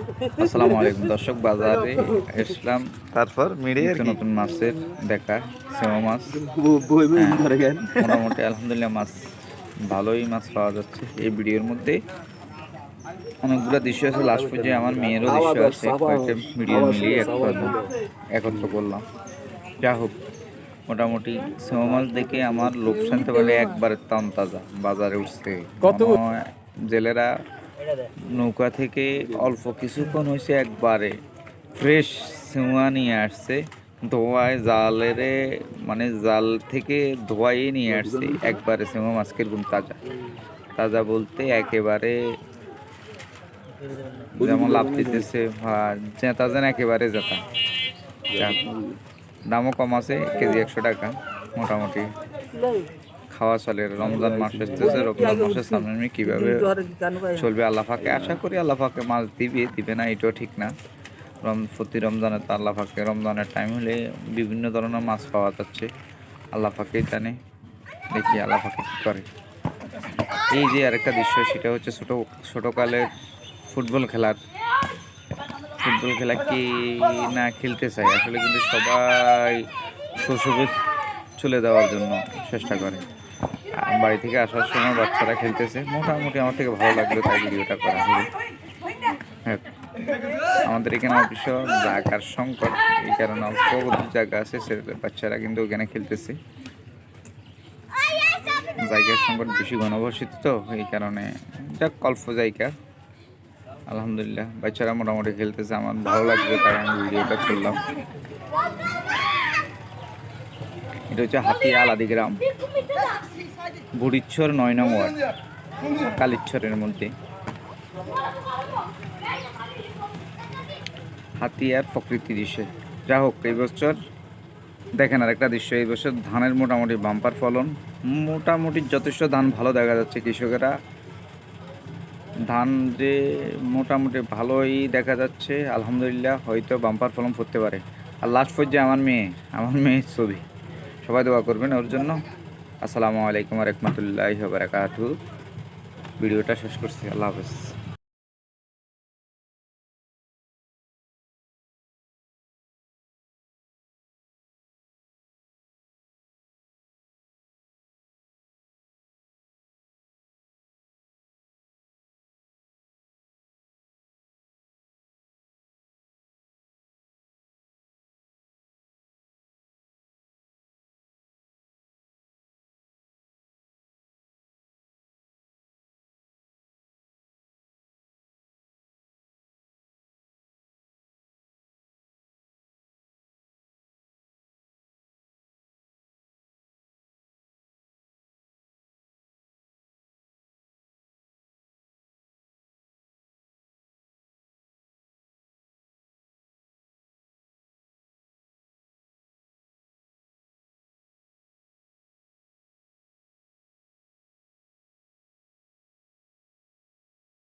আসসালামু আলাইকুম দর্শক বাজারে এসলাম। তারপর মিডিয়ার নতুন মাছের দেখা সেমা মাছ। বই বই ধরে গেল। মোটামুটি আলহামদুলিল্লাহ মাছ ভালোই মাছ পাওয়া যাচ্ছে এই ভিডিওর মধ্যে। অনেকগুলো দৃশ্য আছে লাস্ট পর্যায়ে আমার মেয়েরও দৃশ্য আছে কয়েকটা ভিডিও মিলিয়ে একত্র একত্র করলাম। যা হোক মোটামুটি সেমা মাছ দেখে আমার লোক শান্তি বলে একবারে তাম তাজা বাজারে উঠছে। কত? জেলেরা নৌকা থেকে অল্প কিছুক্ষণ হয়েছে একবারে। ফ্রেশ সিমা নিয়ে আসছে ধোয়ায় জালেরে মানে জাল থেকে ধোয়াই নিয়ে আসছে একবারে সিমা মাছ কীরকম তাজা। তাজা বলতে একেবারে যেমন লাভ দিতেছে জেতা যেন একেবারে জেতা দামও কম আছে কেজি একশো টাকা মোটামুটি। খাওয়া চলে রমজান মাস আসতেছে রমজান মাসের সামনে কীভাবে চলবে আল্লাহ ফাঁকে আশা করি আল্লাহ ফাঁকে মাছ দিবে দিবে না এটাও ঠিক না। রম প্রতি রমজানে তো আল্লাহ ফাঁকে রমজানের টাইম হলে বিভিন্ন ধরনের মাছ পাওয়া যাচ্ছে। আল্লাহ ফাঁকেই জানে দেখি আল্লাহ ফাঁকে কী করে। এই যে আরেকটা দৃশ্য সেটা হচ্ছে ছোটো ছোটোকালের ফুটবল খেলার। ফুটবল খেলা কি না খেলতে চায় আসলে কিন্তু সবাই শৈশবে চলে যাওয়ার জন্য চেষ্টা করে। বাড়ি থেকে আসার সময় বাচ্চারা খেলতেছে। মোটামুটি আমার থেকে ভালো লাগল তাই ভিডিওটা করা হলো। হ্যাঁ আমাদের এখানে অবশ্য জায়গার সংকট, এই কারণে অল্প জায়গা আছে, সে বাচ্চারা কিন্তু ওখানে খেলতেছে। জায়গার সংকট বেশি ঘনবসিত তো, এই কারণে যাক, অল্প জায়গা। আলহামদুলিল্লাহ, বাচ্চারা মোটামুটি খেলতেছে, আমার ভালো লাগবে তাই আমি ভিডিওটা করলাম। এটা হচ্ছে হাতিয়া আলাদি গ্রাম বুড়িচ্ছর নয় নং ওয়ার্ড, কালিচ্ছরের মধ্যে হাতিয়ার প্রকৃতি দৃশ্য। যা হোক, এই বছর দেখেন আর একটা দৃশ্য, এই বছর ধানের মোটামুটি বাম্পার ফলন। মোটামুটি যথেষ্ট ধান ভালো দেখা যাচ্ছে কৃষকেরা। ধান যে মোটামুটি ভালোই দেখা যাচ্ছে, আলহামদুলিল্লাহ, হয়তো বাম্পার ফলন করতে পারে। আর লাস্ট পর্যায়ে আমার মেয়ে, আমার মেয়ের ছবি। সবাই দোয়া করবেন ওর জন্য। আসসালামু আলাইকুম রহমতুল্লাহ বারাকাতু ভিডিওটা শেষ করছি আল্লাহ হাফেজ।